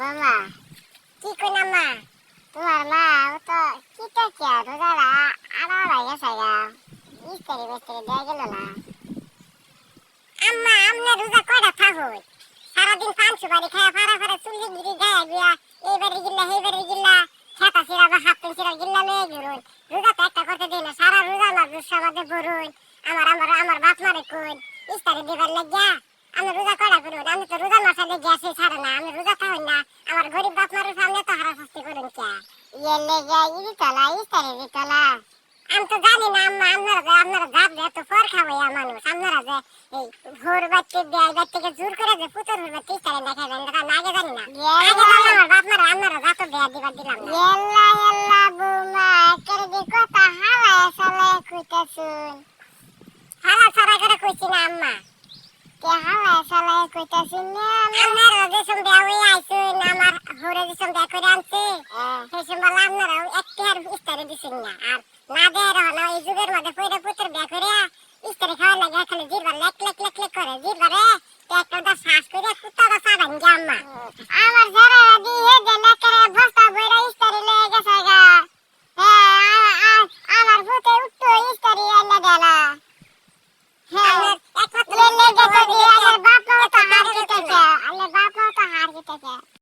বাবা, কি কইলাম মা? তোমার মা ও তো কি তো কি আর রোজারা আড়া আড়া গেছে গা ইস্তারি বেস্তারি দেয়া গেল না। আম্মা, আমনে রোজা কয়টা থাকুন সারাদিন পান সুপারি খায়া ফারা ফারা চুল্লি গিরি গায়া গিয়া, এইবারে গিল্লা, সেইবারে গিল্লা, খেতা সিরা বা হাফ পেন সিরা গিল্লা লয়ে ঘুরুন। রোজা তো একটা করতে দিই না, সারা রোজা আমার রুসা মাঝে ভরুন। আমার আমার আমার বাপ মারে কোন ইস্তারি দিবার লাগিয়া আমি রোজা কয়টা আমি তো রোজা মাসা লেগে আসি ছাড়ে না আমি রোজা থাকুন না। আমার গরিব বাপ মারের সামনে তো হারা শাস্তি করুন কে? ইয়েলে গা ইদি তলা ইস্তারি দি তলা আমি তো জানি না আম্মা আপনারা আপনারা জাত যে এত ফর খাওয়াইয়া মানুষ আপনারা যে এই ভোর বাচ্চা দেয় বাচ্চাকে জোর করে যে পুতুর ভোর বাচ্চা ইস্তারে দেখাবেন এটা আমি আগে জানি না আগে জানি আমার বাপ মারা আপনারা জাত দেয়া দিবার দিলাম না। ইয়েল্লা ইয়েল্লা বুমা একের দি কথা হালায় সালায় কইতাছুন। হালা ছাড়া করে কইছি না আম্মা। কইতাছি না আমার রোগে সম্বে হই আইছে না আমার হরে যে সম্বে করে আনছে সেই সম্বে আপনারা একটি আর ইস্তারে দিছেন না। আর না দে রহনা এই যুগের মধ্যে পয়রা পুত্র ব্যাগ করে ইস্তারে খাওয়ার লাগে খালি জিরবার লাক লাক লাক লাক করে। জিরবারে ভূতে উঠতো ইস্তারে আইলা দেলা। হ্যাঁ।